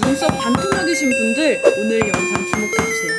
눈썹 반토막이신 분들 오늘 영상 주목해주세요.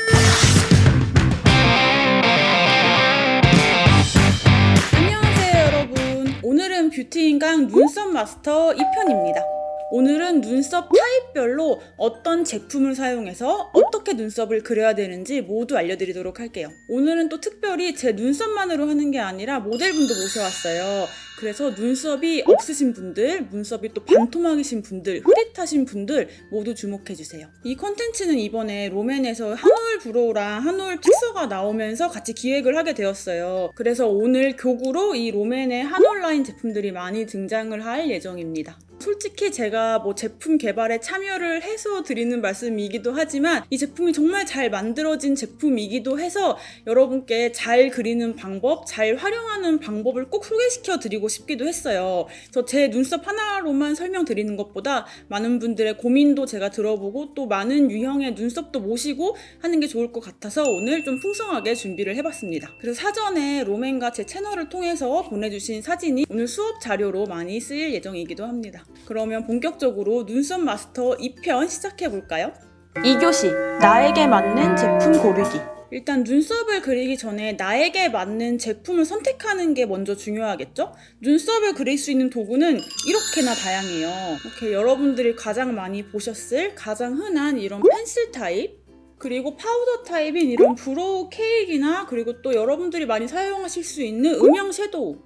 안녕하세요 여러분. 오늘은 뷰티인강 눈썹 마스터 2편입니다. 오늘은 눈썹 타입별로 어떤 제품을 사용해서 어떻게 눈썹을 그려야 되는지 모두 알려드리도록 할게요. 오늘은 또 특별히 제 눈썹만으로 하는 게 아니라 모델분도 모셔왔어요. 그래서 눈썹이 없으신 분들, 눈썹이 또 반토막이신 분들, 흐릿하신 분들 모두 주목해 주세요. 이 컨텐츠는 이번에 롬앤에서 한올 브로우랑 한올 픽서가 나오면서 같이 기획을 하게 되었어요. 그래서 오늘 교구로 이 롬앤의 한올 라인 제품들이 많이 등장을 할 예정입니다. 솔직히 제가 뭐 제품 개발에 참여를 해서 드리는 말씀이기도 하지만 이 제품이 정말 잘 만들어진 제품이기도 해서 여러분께 잘 그리는 방법, 잘 활용하는 방법을 꼭 소개시켜 드리고 싶기도 했어요. 그래서 제 눈썹 하나로만 설명드리는 것보다 많은 분들의 고민도 제가 들어보고 또 많은 유형의 눈썹도 모시고 하는 게 좋을 것 같아서 오늘 좀 풍성하게 준비를 해봤습니다. 그래서 사전에 롬앤과 제 채널을 통해서 보내주신 사진이 오늘 수업 자료로 많이 쓰일 예정이기도 합니다. 그러면 본격적으로 눈썹 마스터 2편 시작해볼까요? 2교시 나에게 맞는 제품 고르기 일단 눈썹을 그리기 전에 나에게 맞는 제품을 선택하는 게 먼저 중요하겠죠? 눈썹을 그릴 수 있는 도구는 이렇게나 다양해요. 이렇게 여러분들이 가장 많이 보셨을 가장 흔한 이런 펜슬 타입 그리고 파우더 타입인 이런 브로우 케이크나 그리고 또 여러분들이 많이 사용하실 수 있는 음영 섀도우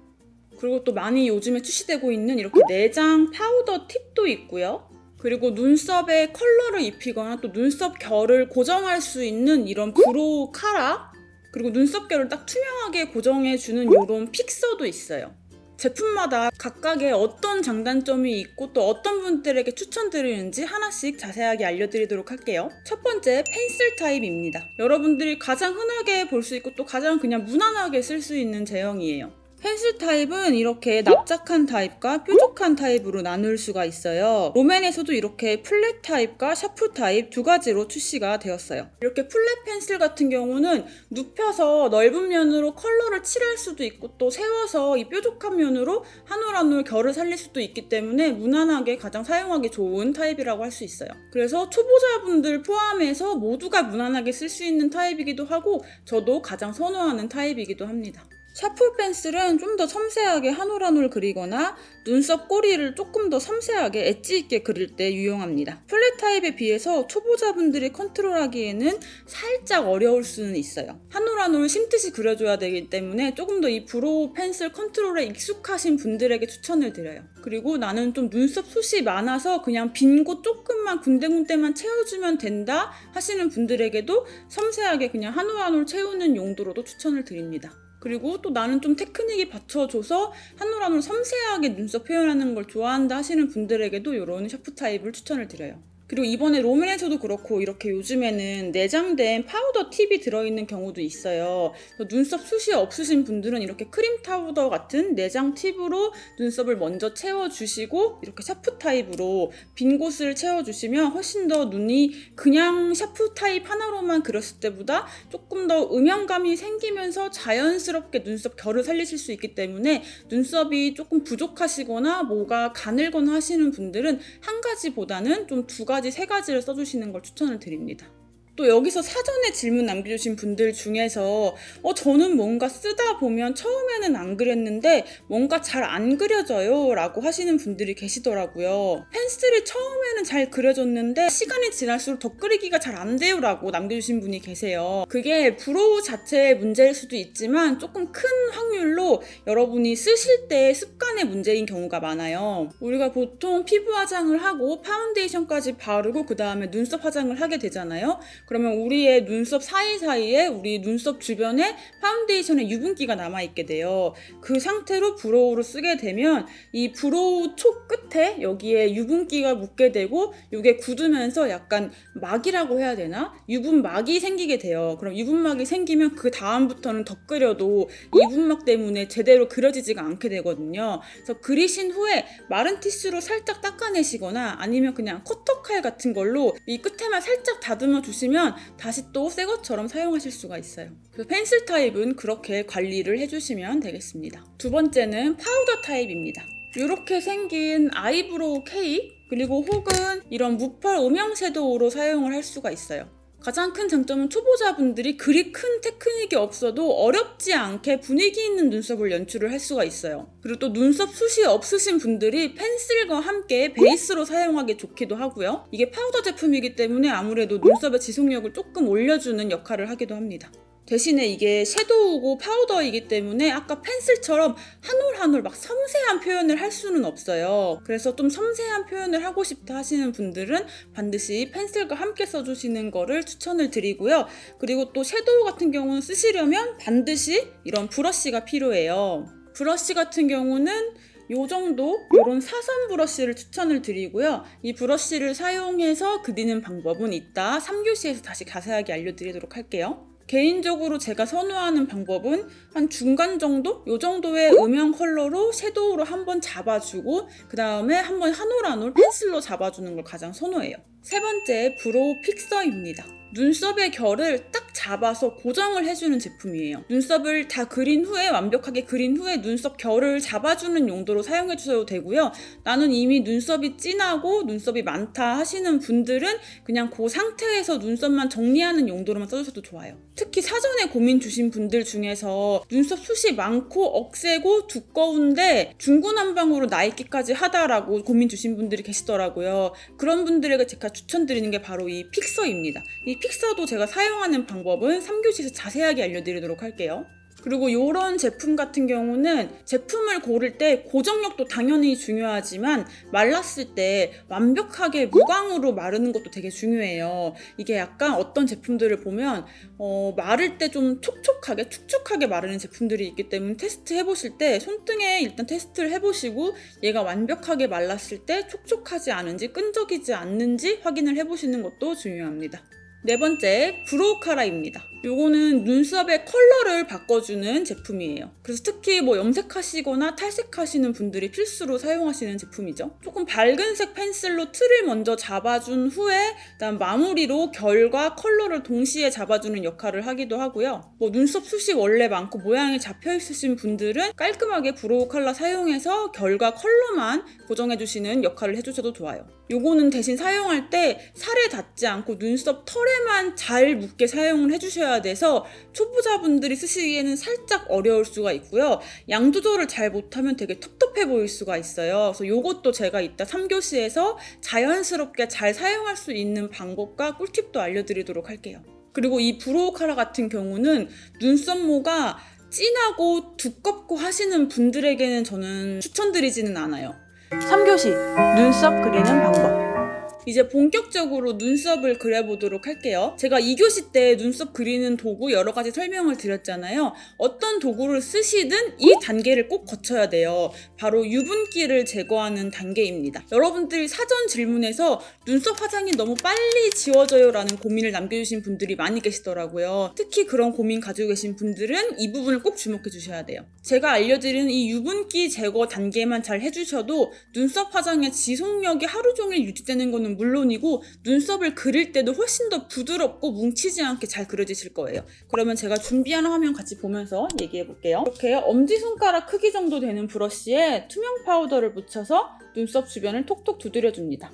그리고 또 많이 요즘에 출시되고 있는 이렇게 내장 파우더 팁도 있고요. 그리고 눈썹에 컬러를 입히거나 또 눈썹 결을 고정할 수 있는 이런 브로우 카라 그리고 눈썹 결을 딱 투명하게 고정해주는 이런 픽서도 있어요. 제품마다 각각의 어떤 장단점이 있고 또 어떤 분들에게 추천드리는지 하나씩 자세하게 알려드리도록 할게요. 첫 번째 펜슬 타입입니다. 여러분들이 가장 흔하게 볼 수 있고 또 가장 그냥 무난하게 쓸 수 있는 제형이에요. 펜슬 타입은 이렇게 납작한 타입과 뾰족한 타입으로 나눌 수가 있어요. 롬앤에서도 이렇게 플랫 타입과 샤프 타입 두 가지로 출시가 되었어요. 이렇게 플랫 펜슬 같은 경우는 눕혀서 넓은 면으로 컬러를 칠할 수도 있고 또 세워서 이 뾰족한 면으로 한 올 한 올 결을 살릴 수도 있기 때문에 무난하게 가장 사용하기 좋은 타입이라고 할 수 있어요. 그래서 초보자분들 포함해서 모두가 무난하게 쓸 수 있는 타입이기도 하고 저도 가장 선호하는 타입이기도 합니다. 샤프 펜슬은 좀 더 섬세하게 한 올 한 올 그리거나 눈썹 꼬리를 조금 더 섬세하게 엣지 있게 그릴 때 유용합니다. 플랫 타입에 비해서 초보자분들이 컨트롤하기에는 살짝 어려울 수는 있어요. 한 올 한 올 심듯이 그려줘야 되기 때문에 조금 더 이 브로우 펜슬 컨트롤에 익숙하신 분들에게 추천을 드려요. 그리고 나는 좀 눈썹 숱이 많아서 그냥 빈 곳 조금만 군데군데만 채워주면 된다 하시는 분들에게도 섬세하게 그냥 한 올 한 올 채우는 용도로도 추천을 드립니다. 그리고 또 나는 좀 테크닉이 받쳐줘서 한올 한올 섬세하게 눈썹 표현하는 걸 좋아한다 하시는 분들에게도 이런 샤프 타입을 추천을 드려요. 그리고 이번에 롬앤에서도 그렇고 이렇게 요즘에는 내장된 파우더 팁이 들어있는 경우도 있어요. 눈썹 숱이 없으신 분들은 이렇게 크림 파우더 같은 내장 팁으로 눈썹을 먼저 채워주시고 이렇게 샤프 타입으로 빈 곳을 채워주시면 훨씬 더 눈이 그냥 샤프 타입 하나로만 그렸을 때보다 조금 더 음영감이 생기면서 자연스럽게 눈썹 결을 살리실 수 있기 때문에 눈썹이 조금 부족하시거나 뭐가 가늘거나 하시는 분들은 한 가지보다는 좀 두 가지, 세 가지를 써주시는 걸 추천을 드립니다. 또 여기서 사전에 질문 남겨주신 분들 중에서 어 저는 뭔가 쓰다 보면 처음에는 안 그렸는데 뭔가 잘 안 그려져요 라고 하시는 분들이 계시더라고요. 펜슬이 처음에는 잘 그려졌는데 시간이 지날수록 더 그리기가 잘 안 돼요 라고 남겨주신 분이 계세요. 그게 브로우 자체의 문제일 수도 있지만 조금 큰 확률로 여러분이 쓰실 때 습관의 문제인 경우가 많아요. 우리가 보통 피부 화장을 하고 파운데이션까지 바르고 그 다음에 눈썹 화장을 하게 되잖아요 그러면 우리의 눈썹 사이사이에 우리 눈썹 주변에 파운데이션의 유분기가 남아있게 돼요. 그 상태로 브로우를 쓰게 되면 이 브로우 촉 끝에 여기에 유분기가 묻게 되고 이게 굳으면서 약간 막이라고 해야 되나? 유분막이 생기게 돼요. 그럼 유분막이 생기면 그 다음부터는 더 끓여도 유분막 때문에 제대로 그려지지가 않게 되거든요. 그래서 그리신 후에 마른 티슈로 살짝 닦아내시거나 아니면 그냥 커터칼 같은 걸로 이 끝에만 살짝 다듬어 주시면 다시 또 새 것처럼 사용하실 수가 있어요. 그래서 펜슬 타입은 그렇게 관리를 해주시면 되겠습니다. 두 번째는 파우더 타입입니다. 이렇게 생긴 아이브로우 케이크 그리고 혹은 이런 무펄 음영 섀도우로 사용을 할 수가 있어요. 가장 큰 장점은 초보자분들이 그리 큰 테크닉이 없어도 어렵지 않게 분위기 있는 눈썹을 연출을 할 수가 있어요. 그리고 또 눈썹 숱이 없으신 분들이 펜슬과 함께 베이스로 사용하기 좋기도 하고요. 이게 파우더 제품이기 때문에 아무래도 눈썹의 지속력을 조금 올려주는 역할을 하기도 합니다. 대신에 이게 섀도우고 파우더이기 때문에 아까 펜슬처럼 한 올 한 올 막 섬세한 표현을 할 수는 없어요. 그래서 좀 섬세한 표현을 하고 싶다 하시는 분들은 반드시 펜슬과 함께 써주시는 거를 추천을 드리고요. 그리고 또 섀도우 같은 경우는 쓰시려면 반드시 이런 브러쉬가 필요해요. 브러쉬 같은 경우는 요 정도 요런 사선 브러쉬를 추천을 드리고요. 이 브러쉬를 사용해서 그리는 방법은 이따 3교시에서 다시 자세하게 알려드리도록 할게요. 개인적으로 제가 선호하는 방법은 한 중간 정도? 요 정도의 음영 컬러로 섀도우로 한번 잡아주고 그 다음에 한번 한 올 한 올 펜슬로 잡아주는 걸 가장 선호해요. 세 번째 브로우 픽서입니다. 눈썹의 결을 딱 잡아서 고정을 해주는 제품이에요. 눈썹을 다 그린 후에 완벽하게 그린 후에 눈썹 결을 잡아주는 용도로 사용해 주셔도 되고요. 나는 이미 눈썹이 진하고 눈썹이 많다 하시는 분들은 그냥 그 상태에서 눈썹만 정리하는 용도로만 써주셔도 좋아요. 특히 사전에 고민 주신 분들 중에서 눈썹 숱이 많고 억세고 두꺼운데 중구난방으로 나이키까지 하다라고 고민 주신 분들이 계시더라고요. 그런 분들에게 제가 추천드리는 게 바로 이 픽서입니다. 이 픽서도 제가 사용하는 방법은 3교시에서 자세하게 알려드리도록 할게요. 그리고 이런 제품 같은 경우는 제품을 고를 때 고정력도 당연히 중요하지만 말랐을 때 완벽하게 무광으로 마르는 것도 되게 중요해요. 이게 약간 어떤 제품들을 보면 어, 마를 때 좀 촉촉하게 축축하게 마르는 제품들이 있기 때문에 테스트 해보실 때 손등에 일단 테스트를 해보시고 얘가 완벽하게 말랐을 때 촉촉하지 않은지 끈적이지 않는지 확인을 해보시는 것도 중요합니다. 네 번째 브로우 카라입니다. 요거는 눈썹의 컬러를 바꿔주는 제품이에요. 그래서 특히 뭐 염색하시거나 탈색하시는 분들이 필수로 사용하시는 제품이죠. 조금 밝은색 펜슬로 틀을 먼저 잡아준 후에 그다음 마무리로 결과 컬러를 동시에 잡아주는 역할을 하기도 하고요. 뭐 눈썹 숱이 원래 많고 모양이 잡혀 있으신 분들은 깔끔하게 브로우 컬러 사용해서 결과 컬러만 고정해주시는 역할을 해주셔도 좋아요. 요거는 대신 사용할 때 살에 닿지 않고 눈썹 털에만 잘 묻게 사용을 해주셔야 돼서 초보자분들이 쓰시기에는 살짝 어려울 수가 있고요. 양 조절을 잘 못하면 되게 텁텁해 보일 수가 있어요. 그래서 요것도 제가 이따 3교시에서 자연스럽게 잘 사용할 수 있는 방법과 꿀팁도 알려드리도록 할게요. 그리고 이 브로우 카라 같은 경우는 눈썹모가 진하고 두껍고 하시는 분들에게는 저는 추천드리지는 않아요. 3교시 눈썹 그리는 방법. 이제 본격적으로 눈썹을 그려보도록 할게요. 제가 2교시 때 눈썹 그리는 도구 여러 가지 설명을 드렸잖아요. 어떤 도구를 쓰시든 이 단계를 꼭 거쳐야 돼요. 바로 유분기를 제거하는 단계입니다. 여러분들이 사전 질문에서 눈썹 화장이 너무 빨리 지워져요 라는 고민을 남겨주신 분들이 많이 계시더라고요. 특히 그런 고민 가지고 계신 분들은 이 부분을 꼭 주목해 주셔야 돼요. 제가 알려드리는 이 유분기 제거 단계만 잘 해주셔도 눈썹 화장의 지속력이 하루 종일 유지되는 거는 물론이고 눈썹을 그릴 때도 훨씬 더 부드럽고 뭉치지 않게 잘 그려지실 거예요. 그러면 제가 준비한 화면 같이 보면서 얘기해 볼게요. 이렇게 엄지손가락 크기 정도 되는 브러쉬에 투명 파우더를 묻혀서 눈썹 주변을 톡톡 두드려 줍니다.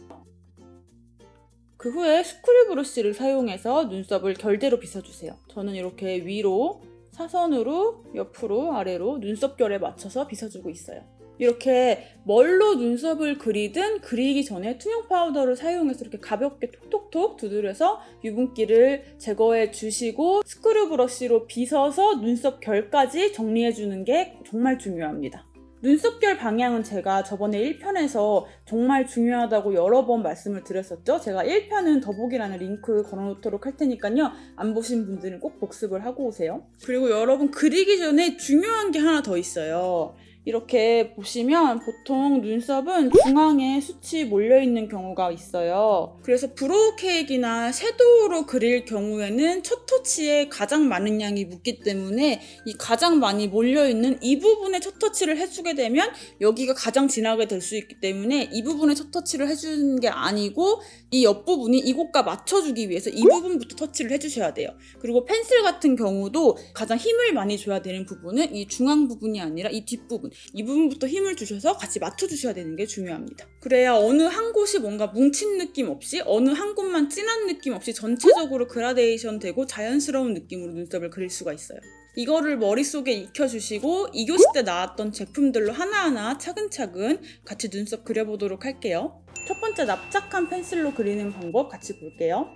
그 후에 스크류 브러쉬를 사용해서 눈썹을 결대로 빗어주세요. 저는 이렇게 위로, 사선으로, 옆으로, 아래로 눈썹 결에 맞춰서 빗어주고 있어요. 이렇게 뭘로 눈썹을 그리든 그리기 전에 투명 파우더를 사용해서 이렇게 가볍게 톡톡톡 두드려서 유분기를 제거해 주시고 스크류 브러쉬로 빗어서 눈썹 결까지 정리해 주는 게 정말 중요합니다. 눈썹결 방향은 제가 저번에 1편에서 정말 중요하다고 여러 번 말씀을 드렸었죠. 제가 1편은 더보기란에 링크 걸어놓도록 할 테니까요. 안 보신 분들은 꼭 복습을 하고 오세요. 그리고 여러분 그리기 전에 중요한 게 하나 더 있어요. 이렇게 보시면 보통 눈썹은 중앙에 숱이 몰려있는 경우가 있어요. 그래서 브로우 케이크나 섀도우로 그릴 경우에는 첫 터치에 가장 많은 양이 묻기 때문에 이 가장 많이 몰려있는 이 부분에 첫 터치를 해주게 되면 여기가 가장 진하게 될 수 있기 때문에 이 부분에 첫 터치를 해주는 게 아니고 이 옆부분이 이곳과 맞춰주기 위해서 이 부분부터 터치를 해주셔야 돼요. 그리고 펜슬 같은 경우도 가장 힘을 많이 줘야 되는 부분은 이 중앙 부분이 아니라 이 뒷부분 부분 이 부분부터 힘을 주셔서 같이 맞춰주셔야 되는 게 중요합니다. 그래야 어느 한 곳이 뭔가 뭉친 느낌 없이 어느 한 곳만 진한 느낌 없이 전체적으로 그라데이션 되고 자연스러운 느낌으로 눈썹을 그릴 수가 있어요. 이거를 머릿속에 익혀주시고 2교시 때 나왔던 제품들로 하나하나 차근차근 같이 눈썹 그려보도록 할게요. 첫 번째 납작한 펜슬로 그리는 방법 같이 볼게요.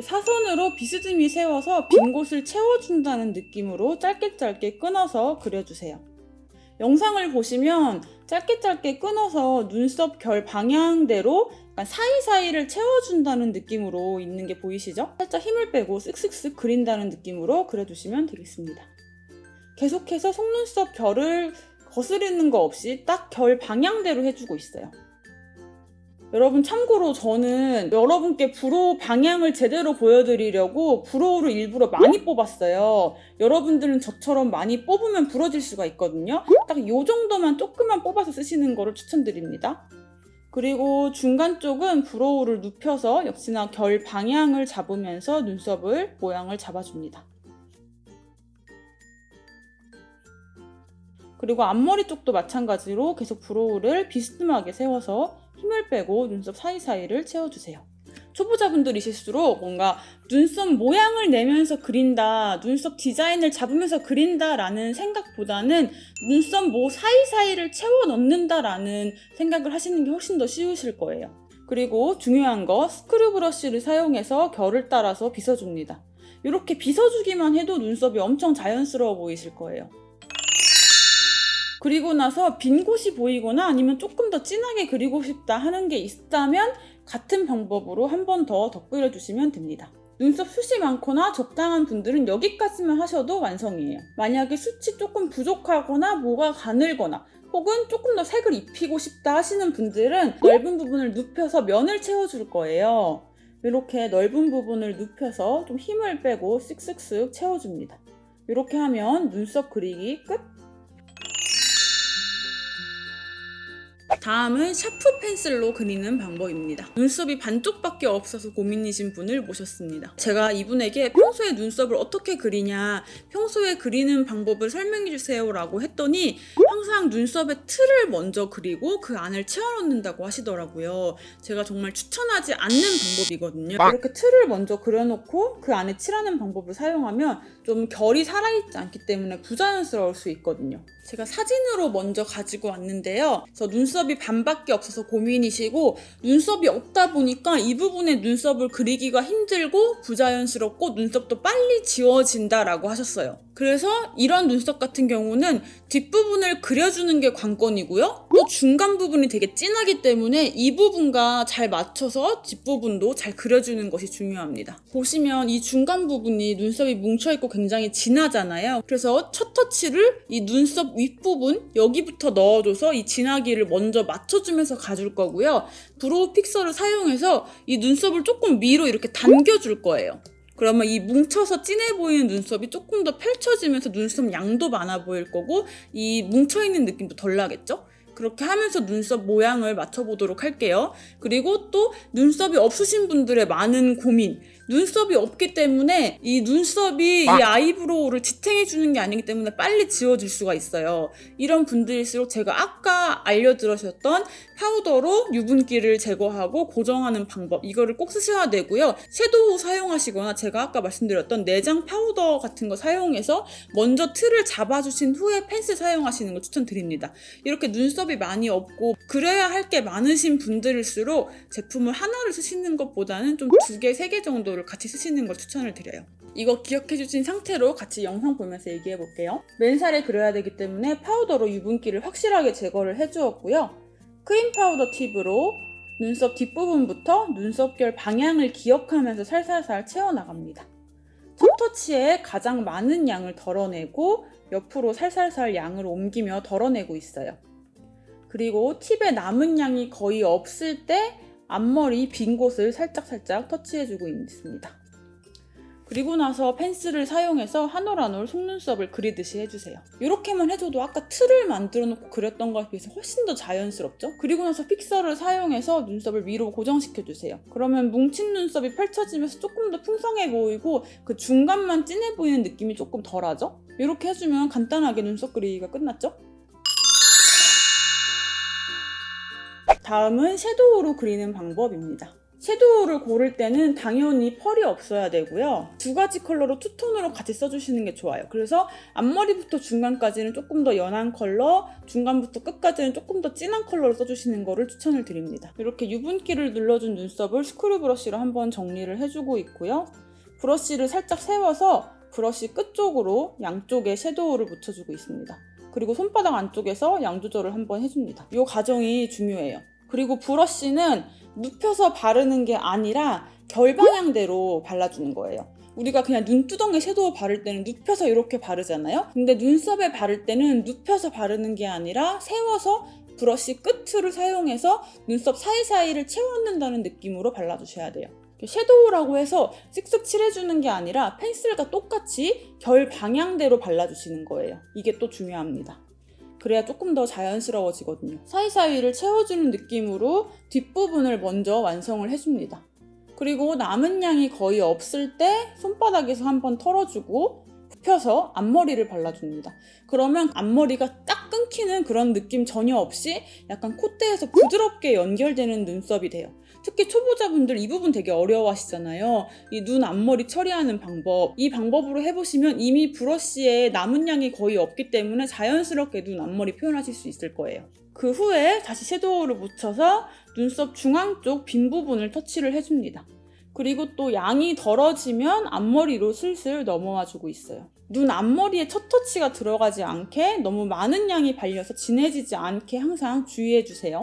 사선으로 비스듬히 세워서 빈 곳을 채워준다는 느낌으로 짧게 짧게 끊어서 그려주세요. 영상을 보시면 짧게 짧게 끊어서 눈썹 결 방향대로 사이사이를 채워준다는 느낌으로 있는 게 보이시죠? 살짝 힘을 빼고 쓱쓱쓱 그린다는 느낌으로 그려주시면 되겠습니다. 계속해서 속눈썹 결을 거스르는 거 없이 딱 결 방향대로 해주고 있어요. 여러분 참고로 저는 여러분께 브로우 방향을 제대로 보여드리려고 브로우를 일부러 많이 뽑았어요. 여러분들은 저처럼 많이 뽑으면 부러질 수가 있거든요. 딱 이 정도만 조금만 뽑아서 쓰시는 거를 추천드립니다. 그리고 중간 쪽은 브로우를 눕혀서 역시나 결 방향을 잡으면서 눈썹을 모양을 잡아줍니다. 그리고 앞머리 쪽도 마찬가지로 계속 브로우를 비스듬하게 세워서 힘을 빼고 눈썹 사이사이를 채워주세요. 초보자분들이실수록 뭔가 눈썹 모양을 내면서 그린다, 눈썹 디자인을 잡으면서 그린다라는 생각보다는 눈썹 모 사이사이를 채워 넣는다라는 생각을 하시는 게 훨씬 더 쉬우실 거예요. 그리고 중요한 거 스크류 브러쉬를 사용해서 결을 따라서 빗어줍니다. 이렇게 빗어주기만 해도 눈썹이 엄청 자연스러워 보이실 거예요. 그리고 나서 빈 곳이 보이거나 아니면 조금 더 진하게 그리고 싶다 하는 게 있다면 같은 방법으로 한 번 더 덧그려 주시면 됩니다. 눈썹 숱이 많거나 적당한 분들은 여기까지만 하셔도 완성이에요. 만약에 숱이 조금 부족하거나 뭐가 가늘거나 혹은 조금 더 색을 입히고 싶다 하시는 분들은 넓은 부분을 눕혀서 면을 채워줄 거예요. 이렇게 넓은 부분을 눕혀서 좀 힘을 빼고 쓱쓱쓱 채워줍니다. 이렇게 하면 눈썹 그리기 끝! 다음은 샤프 펜슬로 그리는 방법입니다. 눈썹이 반쪽밖에 없어서 고민이신 분을 모셨습니다. 제가 이분에게 평소에 눈썹을 어떻게 그리냐, 평소에 그리는 방법을 설명해 주세요라고 했더니 항상 눈썹에 틀을 먼저 그리고 그 안을 채워넣는다고 하시더라고요. 제가 정말 추천하지 않는 방법이거든요. 이렇게 틀을 먼저 그려놓고 그 안에 칠하는 방법을 사용하면 좀 결이 살아있지 않기 때문에 부자연스러울 수 있거든요. 제가 사진으로 먼저 가지고 왔는데요. 그래서 눈썹이 반밖에 없어서 고민이시고 눈썹이 없다 보니까 이 부분에 눈썹을 그리기가 힘들고 부자연스럽고 눈썹도 빨리 지워진다라고 하셨어요. 그래서 이런 눈썹 같은 경우는 뒷부분을 그려주는 게 관건이고요. 또 중간 부분이 되게 진하기 때문에 이 부분과 잘 맞춰서 뒷부분도 잘 그려주는 것이 중요합니다. 보시면 이 중간 부분이 눈썹이 뭉쳐있고 굉장히 진하잖아요. 그래서 첫 터치를 이 눈썹 윗부분 여기부터 넣어줘서 이 진하기를 먼저 맞춰주면서 가줄 거고요. 브로우 픽서를 사용해서 이 눈썹을 조금 위로 이렇게 당겨줄 거예요. 그러면 이 뭉쳐서 진해 보이는 눈썹이 조금 더 펼쳐지면서 눈썹 양도 많아 보일 거고 이 뭉쳐있는 느낌도 덜 나겠죠? 그렇게 하면서 눈썹 모양을 맞춰보도록 할게요. 그리고 또 눈썹이 없으신 분들의 많은 고민. 눈썹이 없기 때문에 이 눈썹이 이 아이브로우를 지탱해 주는 게 아니기 때문에 빨리 지워질 수가 있어요. 이런 분들일수록 제가 아까 알려드렸던 파우더로 유분기를 제거하고 고정하는 방법 이거를 꼭 쓰셔야 되고요. 섀도우 사용하시거나 제가 아까 말씀드렸던 내장 파우더 같은 거 사용해서 먼저 틀을 잡아주신 후에 펜슬 사용하시는 걸 추천드립니다. 이렇게 눈썹이 많이 없고 그래야 할 게 많으신 분들일수록 제품을 하나를 쓰시는 것보다는 좀 두 개, 세 개 정도를 같이 쓰시는 걸 추천을 드려요. 이거 기억해 주신 상태로 같이 영상 보면서 얘기해 볼게요. 맨살에 그려야 되기 때문에 파우더로 유분기를 확실하게 제거를 해 주었고요. 크림 파우더 팁으로 눈썹 뒷부분부터 눈썹결 방향을 기억하면서 살살살 채워나갑니다. 첫 터치에 가장 많은 양을 덜어내고 옆으로 살살살 양을 옮기며 덜어내고 있어요. 그리고 팁에 남은 양이 거의 없을 때 앞머리 빈 곳을 살짝살짝 터치해주고 있습니다. 그리고 나서 펜슬을 사용해서 한 올 한 올 속눈썹을 그리듯이 해주세요. 이렇게만 해줘도 아까 틀을 만들어 놓고 그렸던 것에 비해서 훨씬 더 자연스럽죠? 그리고 나서 픽서를 사용해서 눈썹을 위로 고정시켜주세요. 그러면 뭉친 눈썹이 펼쳐지면서 조금 더 풍성해 보이고 그 중간만 진해 보이는 느낌이 조금 덜하죠? 이렇게 해주면 간단하게 눈썹 그리기가 끝났죠? 다음은 섀도우로 그리는 방법입니다. 섀도우를 고를 때는 당연히 펄이 없어야 되고요. 두 가지 컬러로 투톤으로 같이 써주시는 게 좋아요. 그래서 앞머리부터 중간까지는 조금 더 연한 컬러, 중간부터 끝까지는 조금 더 진한 컬러로 써주시는 거를 추천을 드립니다. 이렇게 유분기를 눌러준 눈썹을 스크류 브러쉬로 한번 정리를 해주고 있고요. 브러쉬를 살짝 세워서 브러쉬 끝쪽으로 양쪽에 섀도우를 묻혀주고 있습니다. 그리고 손바닥 안쪽에서 양 조절을 한번 해줍니다. 이 과정이 중요해요. 그리고 브러쉬는 눕혀서 바르는 게 아니라 결방향대로 발라주는 거예요. 우리가 그냥 눈두덩에 섀도우 바를 때는 눕혀서 이렇게 바르잖아요. 근데 눈썹에 바를 때는 눕혀서 바르는 게 아니라 세워서 브러쉬 끝을 사용해서 눈썹 사이사이를 채워넣는다는 느낌으로 발라주셔야 돼요. 섀도우라고 해서 쓱쓱 칠해주는 게 아니라 펜슬과 똑같이 결 방향대로 발라주시는 거예요. 이게 또 중요합니다. 그래야 조금 더 자연스러워지거든요. 사이사이를 채워주는 느낌으로 뒷부분을 먼저 완성을 해줍니다. 그리고 남은 양이 거의 없을 때 손바닥에서 한번 털어주고 펴서 앞머리를 발라줍니다. 그러면 앞머리가 딱 끊기는 그런 느낌 전혀 없이 약간 콧대에서 부드럽게 연결되는 눈썹이 돼요. 특히 초보자분들 이 부분 되게 어려워하시잖아요. 이 눈 앞머리 처리하는 방법. 이 방법으로 해보시면 이미 브러쉬에 남은 양이 거의 없기 때문에 자연스럽게 눈 앞머리 표현하실 수 있을 거예요. 그 후에 다시 섀도우를 묻혀서 눈썹 중앙 쪽 빈 부분을 터치를 해줍니다. 그리고 또 양이 덜어지면 앞머리로 슬슬 넘어와 주고 있어요. 눈 앞머리에 첫 터치가 들어가지 않게 너무 많은 양이 발려서 진해지지 않게 항상 주의해 주세요.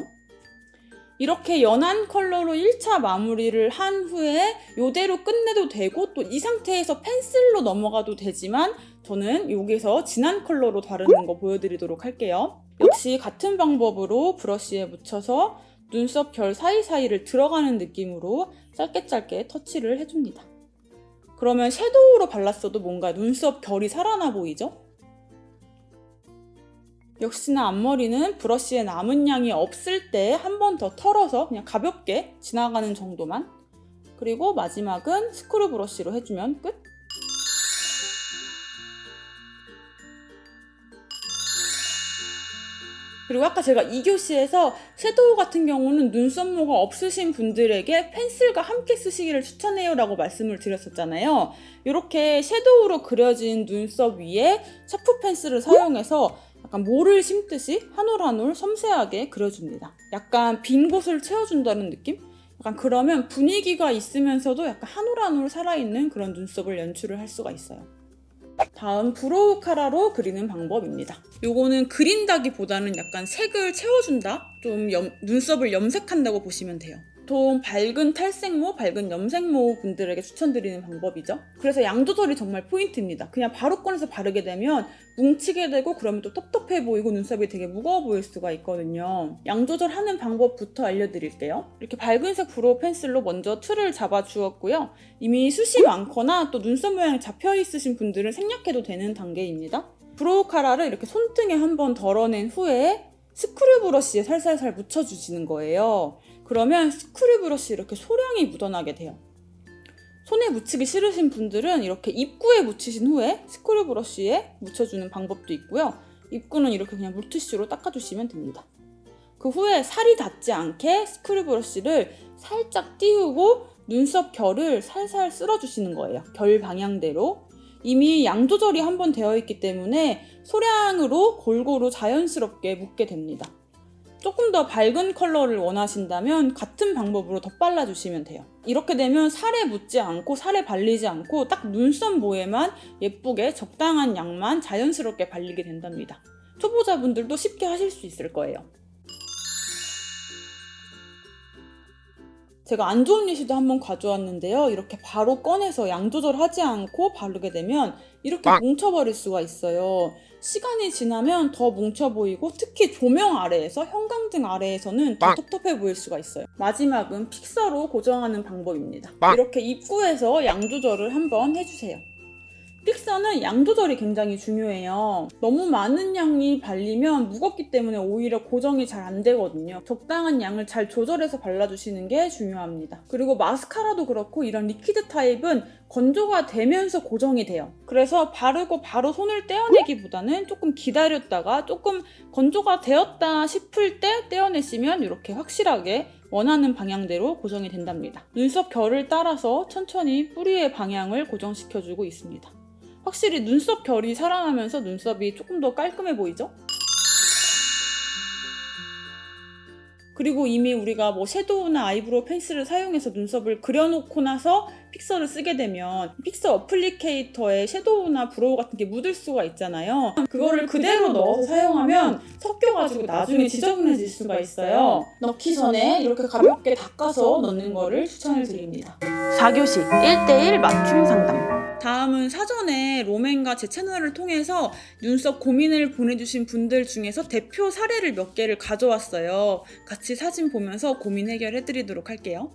이렇게 연한 컬러로 1차 마무리를 한 후에 이대로 끝내도 되고 또 이 상태에서 펜슬로 넘어가도 되지만 저는 여기서 진한 컬러로 다루는 거 보여드리도록 할게요. 역시 같은 방법으로 브러쉬에 묻혀서 눈썹 결 사이사이를 들어가는 느낌으로 짧게 짧게 터치를 해줍니다. 그러면 섀도우로 발랐어도 뭔가 눈썹 결이 살아나 보이죠? 역시나 앞머리는 브러쉬에 남은 양이 없을 때 한 번 더 털어서 그냥 가볍게 지나가는 정도만 그리고 마지막은 스크류 브러쉬로 해주면 끝! 그리고 아까 제가 2교시에서 섀도우 같은 경우는 눈썹모가 없으신 분들에게 펜슬과 함께 쓰시기를 추천해요 라고 말씀을 드렸었잖아요. 이렇게 섀도우로 그려진 눈썹 위에 샤프 펜슬을 사용해서 약간 모를 심듯이 한 올 한 올 섬세하게 그려줍니다. 약간 빈 곳을 채워준다는 느낌? 약간 그러면 분위기가 있으면서도 약간 한 올 한 올 살아있는 그런 눈썹을 연출을 할 수가 있어요. 다음 브로우 카라로 그리는 방법입니다. 요거는 그린다기보다는 약간 색을 채워준다? 좀 염- 눈썹을 염색한다고 보시면 돼요. 보통 밝은 탈색모, 밝은 염색모 분들에게 추천드리는 방법이죠. 그래서 양 조절이 정말 포인트입니다. 그냥 바로 꺼내서 바르게 되면 뭉치게 되고 그러면 또 텁텁해 보이고 눈썹이 되게 무거워 보일 수가 있거든요. 양 조절하는 방법부터 알려드릴게요. 이렇게 밝은색 브로우 펜슬로 먼저 틀을 잡아 주었고요. 이미 숱이 많거나 또 눈썹 모양이 잡혀 있으신 분들은 생략해도 되는 단계입니다. 브로우 카라를 이렇게 손등에 한번 덜어낸 후에 스크류 브러쉬에 살살살 묻혀주시는 거예요. 그러면 스크류 브러쉬 이렇게 소량이 묻어나게 돼요. 손에 묻히기 싫으신 분들은 이렇게 입구에 묻히신 후에 스크류 브러쉬에 묻혀주는 방법도 있고요. 입구는 이렇게 그냥 물티슈로 닦아주시면 됩니다. 그 후에 살이 닿지 않게 스크류 브러쉬를 살짝 띄우고 눈썹 결을 살살 쓸어주시는 거예요. 결 방향대로. 이미 양 조절이 한 번 되어 있기 때문에 소량으로 골고루 자연스럽게 묻게 됩니다. 조금 더 밝은 컬러를 원하신다면 같은 방법으로 더 발라 주시면 돼요. 이렇게 되면 살에 묻지 않고 살에 발리지 않고 딱 눈썹 모에만 예쁘게 적당한 양만 자연스럽게 발리게 된답니다. 초보자분들도 쉽게 하실 수 있을 거예요. 제가 안 좋은 예시도 한번 가져왔는데요. 이렇게 바로 꺼내서 양 조절하지 않고 바르게 되면 이렇게 뭉쳐버릴 수가 있어요. 시간이 지나면 더 뭉쳐 보이고 특히 조명 아래에서 형광등 아래에서는 더 텁텁해 보일 수가 있어요. 마지막은 픽서로 고정하는 방법입니다. 이렇게 입구에서 양 조절을 한번 해주세요. 픽서는 양 조절이 굉장히 중요해요. 너무 많은 양이 발리면 무겁기 때문에 오히려 고정이 잘 안 되거든요. 적당한 양을 잘 조절해서 발라주시는 게 중요합니다. 그리고 마스카라도 그렇고 이런 리퀴드 타입은 건조가 되면서 고정이 돼요. 그래서 바르고 바로 손을 떼어내기보다는 조금 기다렸다가 조금 건조가 되었다 싶을 때 떼어내시면 이렇게 확실하게 원하는 방향대로 고정이 된답니다. 눈썹 결을 따라서 천천히 뿌리의 방향을 고정시켜주고 있습니다. 확실히 눈썹 결이 살아나면서 눈썹이 조금 더 깔끔해 보이죠? 그리고 이미 우리가 뭐 섀도우나 아이브로우 펜슬을 사용해서 눈썹을 그려놓고 나서 픽서를 쓰게 되면 픽서 어플리케이터에 섀도우나 브로우 같은 게 묻을 수가 있잖아요. 그거를 그대로 넣어서 사용하면 섞여가지고 나중에 지저분해질 수가 있어요. 넣기 전에 이렇게 가볍게 닦아서 넣는 거를 추천을 드립니다. 4교시 1대1 맞춤 상담. 다음은 사전에 로맨과 제 채널을 통해서 눈썹 고민을 보내주신 분들 중에서 대표 사례를 몇 개를 가져왔어요. 같이 사진 보면서 고민 해결해 드리도록 할게요.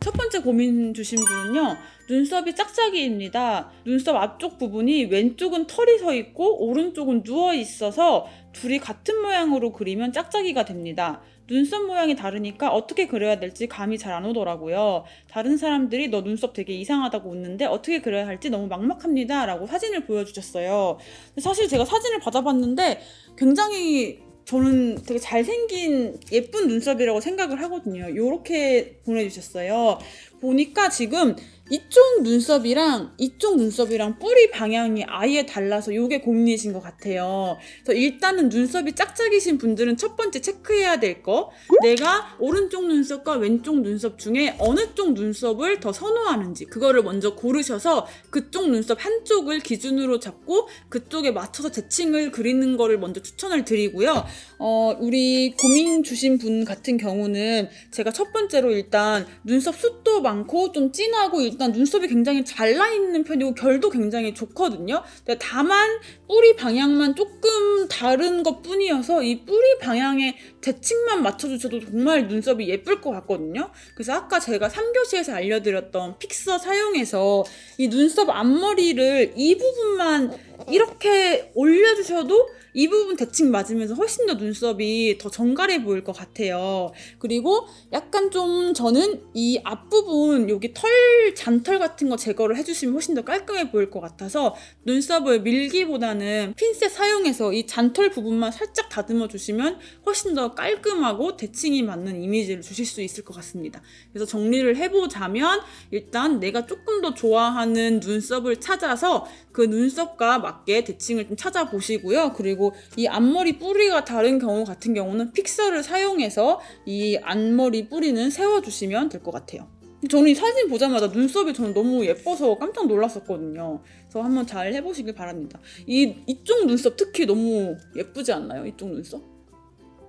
첫 번째 고민 주신 분은요, 눈썹이 짝짝이입니다. 눈썹 앞쪽 부분이 왼쪽은 털이 서 있고 오른쪽은 누워 있어서 둘이 같은 모양으로 그리면 짝짝이가 됩니다. 눈썹 모양이 다르니까 어떻게 그려야 될지 감이 잘 안 오더라고요. 다른 사람들이 너 눈썹 되게 이상하다고 웃는데 어떻게 그려야 할지 너무 막막합니다. 라고 사진을 보여주셨어요. 사실 제가 사진을 받아봤는데 굉장히 저는 되게 잘생긴 예쁜 눈썹이라고 생각을 하거든요. 이렇게 보내주셨어요. 보니까 지금 이쪽 눈썹이랑 이쪽 눈썹이랑 뿌리 방향이 아예 달라서 이게 고민이신 것 같아요. 그래서 일단은 눈썹이 짝짝이신 분들은 첫 번째 체크해야 될 거, 내가 오른쪽 눈썹과 왼쪽 눈썹 중에 어느 쪽 눈썹을 더 선호하는지 그거를 먼저 고르셔서 그쪽 눈썹 한쪽을 기준으로 잡고 그쪽에 맞춰서 대칭을 그리는 거를 먼저 추천을 드리고요. 어, 우리 고민 주신 분 같은 경우는 제가 첫 번째로 일단 눈썹 숱도 많고 좀 진하고 일단 눈썹이 굉장히 잘 나 있는 편이고 결도 굉장히 좋거든요. 근데 다만 뿌리 방향만 조금 다른 것 뿐이어서 이 뿌리 방향에 대칭만 맞춰주셔도 정말 눈썹이 예쁠 것 같거든요. 그래서 아까 제가 3교시에서 알려드렸던 픽서 사용해서 이 눈썹 앞머리를 이 부분만 이렇게 올려주셔도 이 부분 대칭 맞으면서 훨씬 더 눈썹이 더 정갈해 보일 것 같아요. 그리고 약간 좀 저는 이 앞부분 여기 털 잔털 같은 거 제거를 해주시면 훨씬 더 깔끔해 보일 것 같아서 눈썹을 밀기보다는 핀셋 사용해서 이 잔털 부분만 살짝 다듬어 주시면 훨씬 더 깔끔하고 대칭이 맞는 이미지를 주실 수 있을 것 같습니다. 그래서 정리를 해보자면 일단 내가 조금 더 좋아하는 눈썹을 찾아서 그 눈썹과 맞게 대칭을 좀 찾아보시고요. 그리고 이 앞머리 뿌리가 다른 경우 같은 경우는 픽서를 사용해서 이 앞머리 뿌리는 세워주시면 될 것 같아요. 저는 이 사진 보자마자 눈썹이 저는 너무 예뻐서 깜짝 놀랐었거든요. 그래서 한번 잘 해보시길 바랍니다. 이 이쪽 눈썹 특히 너무 예쁘지 않나요? 이쪽 눈썹?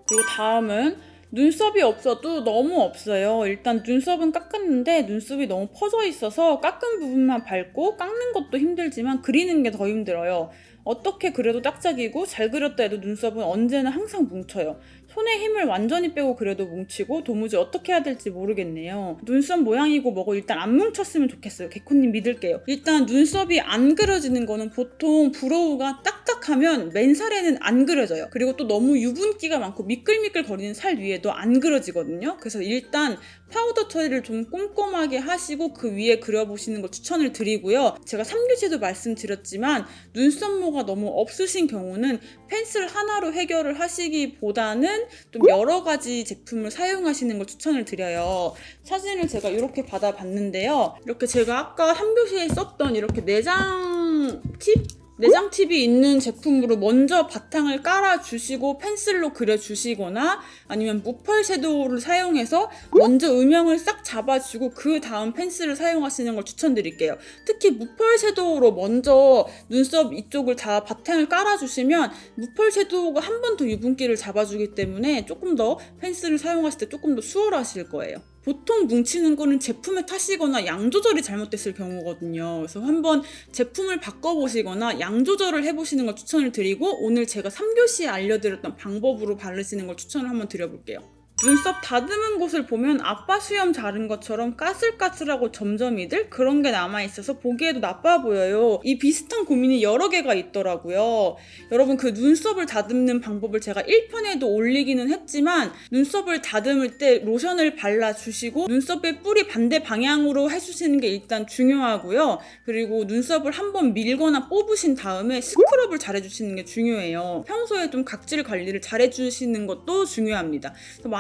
그리고 다음은 눈썹이 없어도 너무 없어요. 일단 눈썹은 깎았는데 눈썹이 너무 퍼져 있어서 깎은 부분만 밟고 깎는 것도 힘들지만 그리는 게 더 힘들어요. 어떻게 그려도 짝짝이고 잘 그렸다 해도 눈썹은 언제나 항상 뭉쳐요. 손에 힘을 완전히 빼고 그려도 뭉치고 도무지 어떻게 해야 될지 모르겠네요. 눈썹 모양이고 뭐고 일단 안 뭉쳤으면 좋겠어요. 개코님 믿을게요. 일단 눈썹이 안 그려지는 거는 보통 브로우가 딱딱하면 맨살에는 안 그려져요. 그리고 또 너무 유분기가 많고 미끌미끌 거리는 살 위에도 안 그려지거든요. 그래서 일단 파우더 처리를 좀 꼼꼼하게 하시고 그 위에 그려보시는 걸 추천을 드리고요. 제가 3교시에도 말씀드렸지만 눈썹모가 너무 없으신 경우는 펜슬 하나로 해결을 하시기보다는 좀 여러 가지 제품을 사용하시는 걸 추천을 드려요. 사진을 제가 이렇게 받아봤는데요. 이렇게 제가 아까 3교시에 썼던 이렇게 내장 팁? 내장 팁이 있는 제품으로 먼저 바탕을 깔아주시고 펜슬로 그려주시거나 아니면 무펄 섀도우를 사용해서 먼저 음영을 싹 잡아주고 그 다음 펜슬을 사용하시는 걸 추천드릴게요. 특히 무펄 섀도우로 먼저 눈썹 이쪽을 다 바탕을 깔아주시면 무펄 섀도우가 한 번 더 유분기를 잡아주기 때문에 조금 더 펜슬을 사용하실 때 조금 더 수월하실 거예요. 보통 뭉치는 거는 제품의 탓이거나 양 조절이 잘못됐을 경우거든요. 그래서 한번 제품을 바꿔보시거나 양 조절을 해보시는 걸 추천을 드리고 오늘 제가 3교시에 알려드렸던 방법으로 바르시는 걸 추천을 한번 드려볼게요. 눈썹 다듬은 곳을 보면 아빠 수염 자른 것처럼 까슬까슬하고 점점이들 그런 게 남아있어서 보기에도 나빠 보여요. 이 비슷한 고민이 여러 개가 있더라고요. 여러분 그 눈썹을 다듬는 방법을 제가 1편에도 올리기는 했지만 눈썹을 다듬을 때 로션을 발라주시고 눈썹의 뿌리 반대 방향으로 해주시는 게 일단 중요하고요. 그리고 눈썹을 한번 밀거나 뽑으신 다음에 스크럽을 잘 해주시는 게 중요해요. 평소에 좀 각질 관리를 잘 해주시는 것도 중요합니다.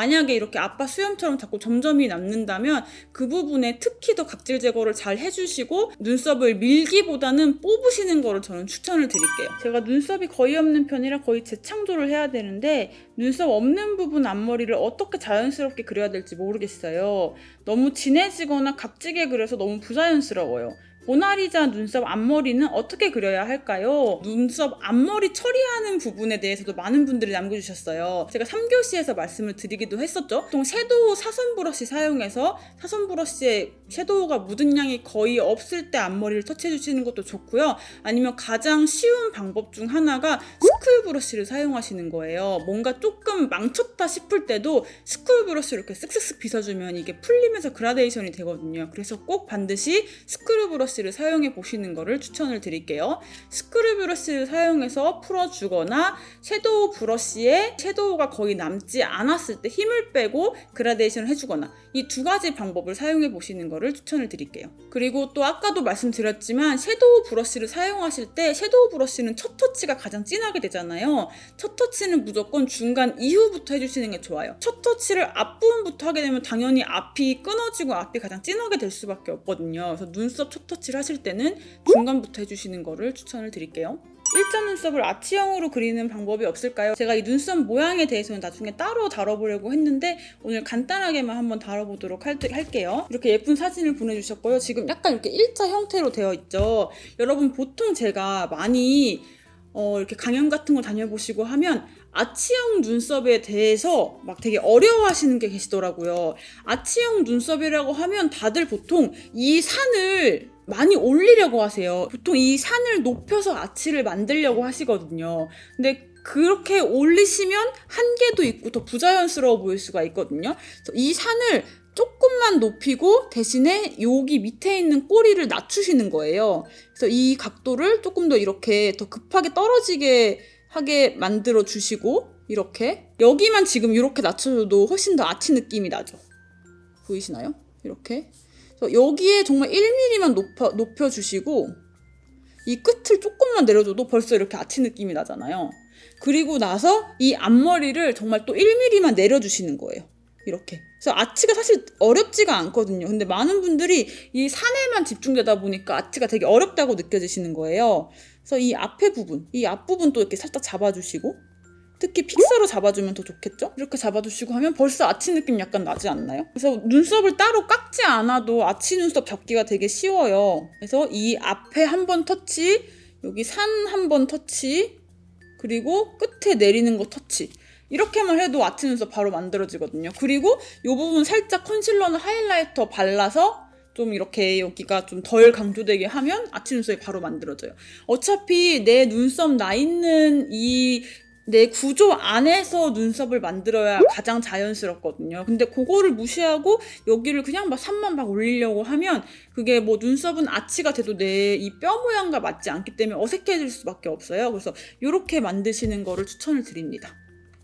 만약에 이렇게 아빠 수염처럼 자꾸 점점이 남는다면 그 부분에 특히 더 각질 제거를 잘 해주시고 눈썹을 밀기보다는 뽑으시는 거를 저는 추천을 드릴게요. 제가 눈썹이 거의 없는 편이라 거의 재창조를 해야 되는데 눈썹 없는 부분 앞머리를 어떻게 자연스럽게 그려야 될지 모르겠어요. 너무 진해지거나 각지게 그려서 너무 부자연스러워요. 모나리자 눈썹 앞머리는 어떻게 그려야 할까요? 눈썹 앞머리 처리하는 부분에 대해서도 많은 분들이 남겨주셨어요. 제가 3교시에서 말씀을 드리기도 했었죠. 보통 섀도우 사선 브러쉬 사용해서 사선 브러쉬에 섀도우가 묻은 양이 거의 없을 때 앞머리를 터치해주시는 것도 좋고요. 아니면 가장 쉬운 방법 중 하나가 스쿨 브러쉬를 사용하시는 거예요. 뭔가 조금 망쳤다 싶을 때도 스쿨 브러쉬를 이렇게 쓱쓱쓱 빗어주면 이게 풀리면서 그라데이션이 되거든요. 그래서 꼭 반드시 스크류 브러쉬를 사용해 보시는 것을 추천을 드릴게요. 스크류 브러쉬를 사용해서 풀어주거나 섀도우 브러쉬에 섀도우가 거의 남지 않았을 때 힘을 빼고 그라데이션을 해주거나 이 두 가지 방법을 사용해 보시는 것을 추천을 드릴게요. 그리고 또 아까도 말씀드렸지만 섀도우 브러쉬를 사용하실 때 섀도우 브러쉬는 첫 터치가 가장 진하게 되잖아요. 첫 터치는 무조건 중간 이후부터 해주시는 게 좋아요. 첫 터치를 앞부분부터 하게 되면 당연히 앞이 끊어지고 앞이 가장 진하게 될 수밖에 없거든요. 그래서 눈썹 첫 터치 를 하실 때는 중간부터 해주시는 거를 추천을 드릴게요. 일자 눈썹을 아치형으로 그리는 방법이 없을까요? 제가 이 눈썹 모양에 대해서는 나중에 따로 다뤄보려고 했는데 오늘 간단하게만 한번 다뤄보도록 할, 할게요. 이렇게 예쁜 사진을 보내주셨고요. 지금 약간 이렇게 일자 형태로 되어 있죠. 여러분 보통 제가 많이 어, 이렇게 강연 같은 거 다녀보시고 하면 아치형 눈썹에 대해서 막 되게 어려워하시는 게 계시더라고요. 아치형 눈썹이라고 하면 다들 보통 이 산을 많이 올리려고 하세요. 보통 이 산을 높여서 아치를 만들려고 하시거든요. 근데 그렇게 올리시면 한계도 있고 더 부자연스러워 보일 수가 있거든요. 이 산을 조금만 높이고 대신에 여기 밑에 있는 꼬리를 낮추시는 거예요. 그래서 이 각도를 조금 더 이렇게 더 급하게 떨어지게 하게 만들어 주시고 이렇게 여기만 지금 이렇게 낮춰줘도 훨씬 더 아치 느낌이 나죠. 보이시나요? 이렇게. 그래서 여기에 정말 1mm만 높여, 높여주시고 이 끝을 조금만 내려줘도 벌써 이렇게 아치 느낌이 나잖아요. 그리고 나서 이 앞머리를 정말 또 1mm만 내려주시는 거예요. 이렇게. 그래서 아치가 사실 어렵지가 않거든요. 근데 많은 분들이 이 산에만 집중되다 보니까 아치가 되게 어렵다고 느껴지시는 거예요. 그래서 이 앞에 부분, 이 앞부분도 이렇게 살짝 잡아주시고 특히 픽서로 잡아주면 더 좋겠죠? 이렇게 잡아주시고 하면 벌써 아치 느낌 약간 나지 않나요? 그래서 눈썹을 따로 깎지 않아도 아치 눈썹 잡기가 되게 쉬워요. 그래서 이 앞에 한 번 터치, 여기 산 한 번 터치, 그리고 끝에 내리는 거 터치. 이렇게만 해도 아치 눈썹 바로 만들어지거든요. 그리고 이 부분 살짝 컨실러나 하이라이터 발라서 좀 이렇게 여기가 좀 덜 강조되게 하면 아치 눈썹이 바로 만들어져요. 어차피 내 눈썹 나 있는 이 내 구조 안에서 눈썹을 만들어야 가장 자연스럽거든요. 근데 그거를 무시하고 여기를 그냥 막 산만 막 올리려고 하면 그게 뭐 눈썹은 아치가 돼도 내 이 뼈 모양과 맞지 않기 때문에 어색해질 수밖에 없어요. 그래서 이렇게 만드시는 거를 추천을 드립니다.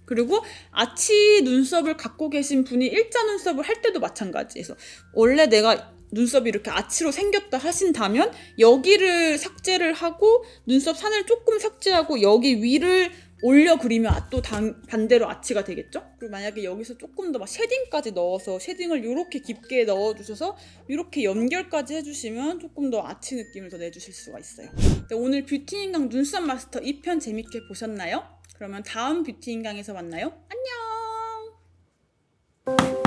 그리고 아치 눈썹을 갖고 계신 분이 일자 눈썹을 할 때도 마찬가지에서 원래 내가 눈썹이 이렇게 아치로 생겼다 하신다면 여기를 삭제를 하고 눈썹 산을 조금 삭제하고 여기 위를 올려 그리면 아, 또 당, 반대로 아치가 되겠죠? 그리고 만약에 여기서 조금 더 막 쉐딩까지 넣어서 쉐딩을 이렇게 깊게 넣어주셔서 이렇게 연결까지 해주시면 조금 더 아치 느낌을 더 내주실 수가 있어요. 네, 오늘 뷰티인강 눈썹 마스터 2편 재밌게 보셨나요? 그러면 다음 뷰티인강에서 만나요. 안녕!